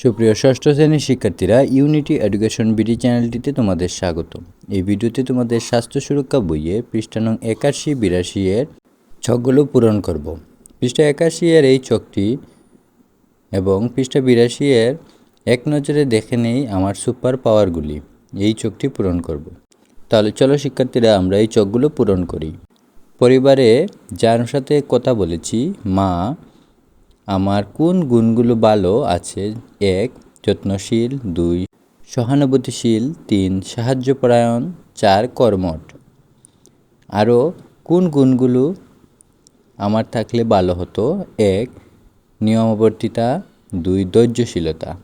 সুপ্রিয় ষষ্ঠ শ্রেণির শিক্ষার্থীরা ইউনিটি এডুকেশন বিডি চ্যানেলটিতে তোমাদের স্বাগত এই ভিডিওতে তোমাদের স্বাস্থ্য সুরক্ষা বইয়ে পৃষ্ঠা নং একাশি বিরাশি এর ছকগুলো পূরণ করব। পৃষ্ঠা একাশি এর এই ছকটি এবং পৃষ্ঠা বিরাশি এর এক নজরে দেখে নেই আমার সুপার পাওয়ারগুলি। এই চোখটি পূরণ করব। তাহলে চলো শিক্ষার্থীরা, আমরা এই চোখগুলো পূরণ করি। পরিবারে যার সাথে কথা বলেছি, মা আমার কোন গুণগুলো ভালো আছে? এক, যত্নশীল। দুই, সহানুভূতিশীল। তিন, সাহায্যপরায়ণ। চার, কর্মঠ। আরও কোন গুণগুলো আমার থাকলে ভালো হতো? এক, নিয়মবর্তিতা। দুই, ধৈর্যশীলতা।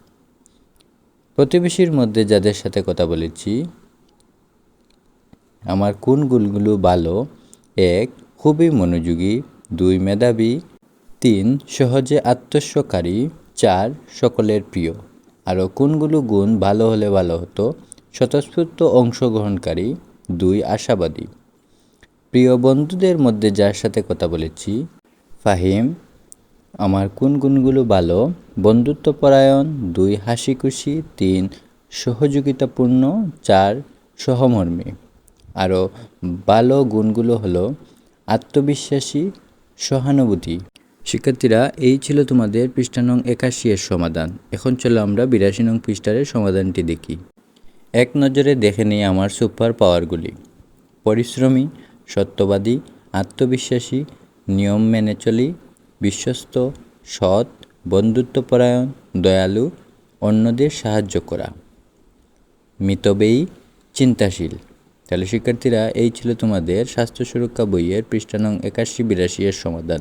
প্রতিবেশীর মধ্যে যাদের সাথে কথা বলেছি, আমার কোন গুণগুলো ভালো? এক, খুবই মনোযোগী। দুই, মেধাবী। তিন সহজে আত্মস্বকারী, চার সকলের প্রিয়। আরও কোনগুলো গুণ ভালো হলে ভালো হতো? স্বতঃস্ফূর্ত অংশগ্রহণকারী, দুই আশাবাদী। প্রিয় বন্ধুদের মধ্যে যার সাথে কথা বলেছি? ফাহিম, আমার কোন গুণগুলো ভালো? বন্ধুত্বপরায়ণ, দুই হাসি খুশি তিন সহযোগিতাপূর্ণ, চার সহমর্মী। আরও ভালো গুণগুলো হলো আত্মবিশ্বাসী, সহানুভূতি। শিক্ষার্থীরা, এই ছিল তোমাদের পৃষ্ঠা নং একাশি এর সমাধান। এখন চলো আমরা বিরাশি নং পৃষ্ঠারের সমাধানটি দেখি। এক নজরে দেখে নিই আমার সুপার পাওয়ারগুলি। পরিশ্রমী, সত্যবাদী, আত্মবিশ্বাসী, নিয়ম মেনে চলি, বিশ্বস্ত, সৎ, বন্ধুত্বপরায়ণ, দয়ালু, অন্যদের সাহায্য করা। মিতব্যয়ী, চিন্তাশীল। তাহলে শিক্ষার্থীরা, এই ছিল তোমাদের স্বাস্থ্য সুরক্ষা বইয়ের পৃষ্ঠা নং একাশি বিরাশি এর সমাধান।